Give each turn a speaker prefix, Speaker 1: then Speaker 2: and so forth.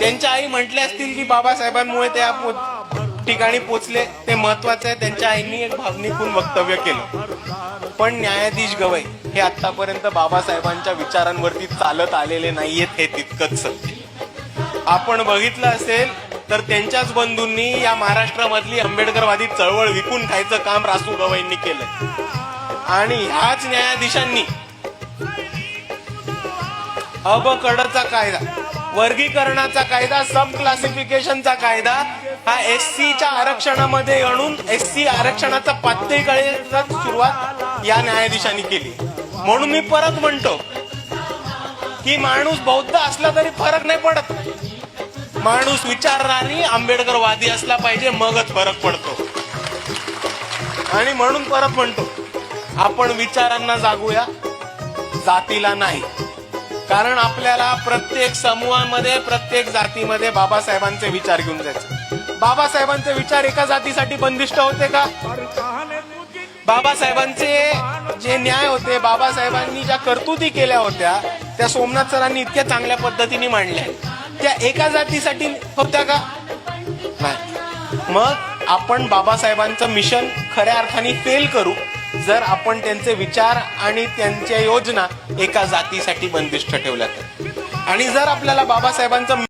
Speaker 1: त्यांच्या आई म्हटले असतील की बाबासाहेबांमुळे ते या ठिकाणी पोचले. ते महत्वाचं आहे. त्यांच्या आईंनी एक भावनिकून वक्तव्य केलं. पण न्यायाधीश गवई हे आतापर्यंत बाबासाहेबांच्या विचारांवरती चालत आलेले नाहीयेत हे तितकंच सत्य. आपण बघितलं असेल तर त्यांच्याच बंधूंनी या महाराष्ट्रामधली आंबेडकरवादी चळवळ विकून खायचं काम रासू गवईंनी केलं आणि ह्याच न्यायाधीशांनी अबकडचा कायदा वर्गीकरणाचा कायदा सब क्लासिफिकेशनचा कायदा हा एस सीच्या आरक्षणामध्ये आणून एस सी आरक्षणाचा पातळीकडे सुरुवात या न्यायाधीशांनी केली. म्हणून मी परत म्हणतो की माणूस बौद्ध असला तरी फरक नाही पडत. माणूस विचारणारी आंबेडकरवादी असला पाहिजे मगच फरक पडतो. आणि म्हणून परत म्हणतो आपण विचारांना जागूया जातीला नाही. कारण आपल्याला प्रत्येक समूहामध्ये प्रत्येक जातीमध्ये बाबासाहेबांचे विचार घेऊन जायचे. बाबासाहेबांचे विचार एका जातीसाठी बंदिष्ट होते का? बाबासाहेबांचे जे न्याय होते बाबासाहेबांनी ज्या कर्तुती केल्या होत्या त्या सोमनाथ सरांनी इतक्या चांगल्या पद्धतीने मांडल्या. त्या एका जातीसाठी होत्या का? नाही. मग आपण बाबासाहेबांचं मिशन खऱ्या अर्थाने फेल करू. जर आपण त्यांचे विचार आणि त्यांच्या योजना एका जातीसाठी बंदिष्ट ठेवल्या तर आणि जर आपल्याला बाबासाहेबांचं